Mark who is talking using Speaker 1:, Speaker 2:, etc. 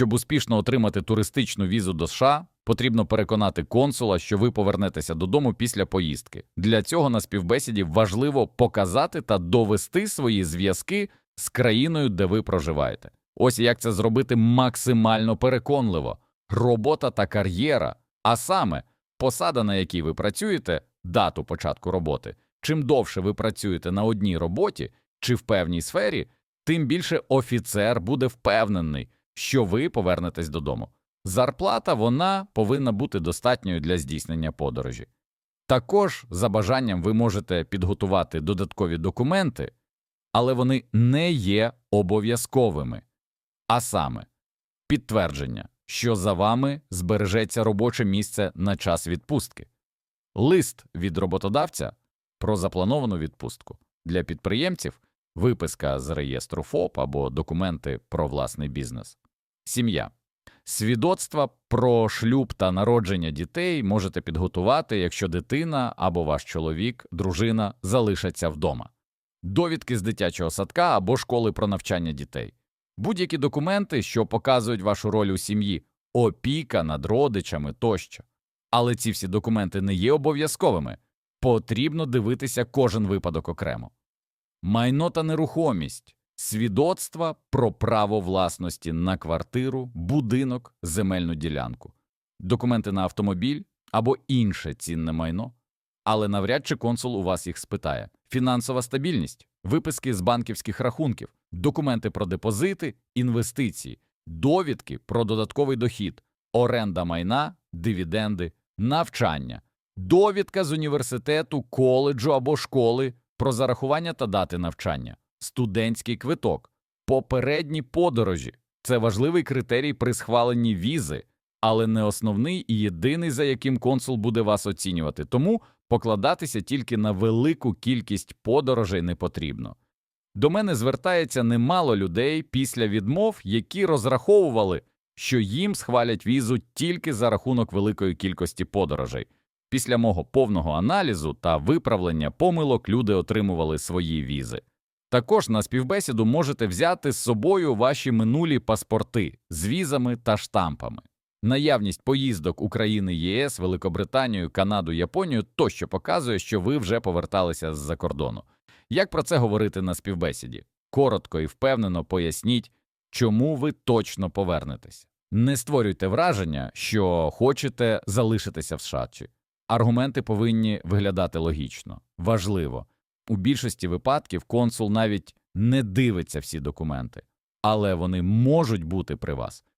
Speaker 1: Щоб успішно отримати туристичну візу до США, потрібно переконати консула, що ви повернетеся додому після поїздки. Для цього на співбесіді важливо показати та довести свої зв'язки з країною, де ви проживаєте. Ось як це зробити максимально переконливо: робота та кар'єра, а саме посада, на якій ви працюєте, дату початку роботи. Чим довше ви працюєте на одній роботі чи в певній сфері, тим більше офіцер буде впевнений, що ви повернетесь додому. Зарплата вона повинна бути достатньою для здійснення подорожі. Також за бажанням ви можете підготувати додаткові документи, але вони не є обов'язковими. А саме підтвердження, що за вами збережеться робоче місце на час відпустки, лист від роботодавця про заплановану відпустку для підприємців, виписка з реєстру ФОП або документи про власний бізнес, сім'я. Свідоцтва про шлюб та народження дітей можете підготувати, якщо дитина або ваш чоловік, дружина залишаться вдома, довідки з дитячого садка або школи про навчання дітей, будь-які документи, що показують вашу роль у сім'ї, опіка над родичами тощо. Але ці всі документи не є обов'язковими. Потрібно дивитися кожен випадок окремо. Майно та нерухомість, свідоцтва про право власності на квартиру, будинок, земельну ділянку, документи на автомобіль або інше цінне майно. Але навряд чи консул у вас їх спитає. Фінансова стабільність, виписки з банківських рахунків, документи про депозити, інвестиції, довідки про додатковий дохід, оренда майна, дивіденди, навчання, довідка з університету, коледжу або школи про зарахування та дати навчання, студентський квиток, попередні подорожі. Це важливий критерій при схваленні візи, але не основний і єдиний, за яким консул буде вас оцінювати. Тому покладатися тільки на велику кількість подорожей не потрібно. До мене звертається немало людей після відмов, які розраховували, що їм схвалять візу тільки за рахунок великої кількості подорожей. Після мого повного аналізу та виправлення помилок люди отримували свої візи. Також на співбесіду можете взяти з собою ваші минулі паспорти з візами та штампами. Наявність поїздок України, ЄС, Великобританію, Канаду, Японію тощо показує, що ви вже поверталися з-за кордону. Як про це говорити на співбесіді? Коротко і впевнено поясніть, чому ви точно повернетеся. Не створюйте враження, що хочете залишитися в США. Аргументи повинні виглядати логічно. Важливо. У більшості випадків консул навіть не дивиться всі документи, але вони можуть бути при вас.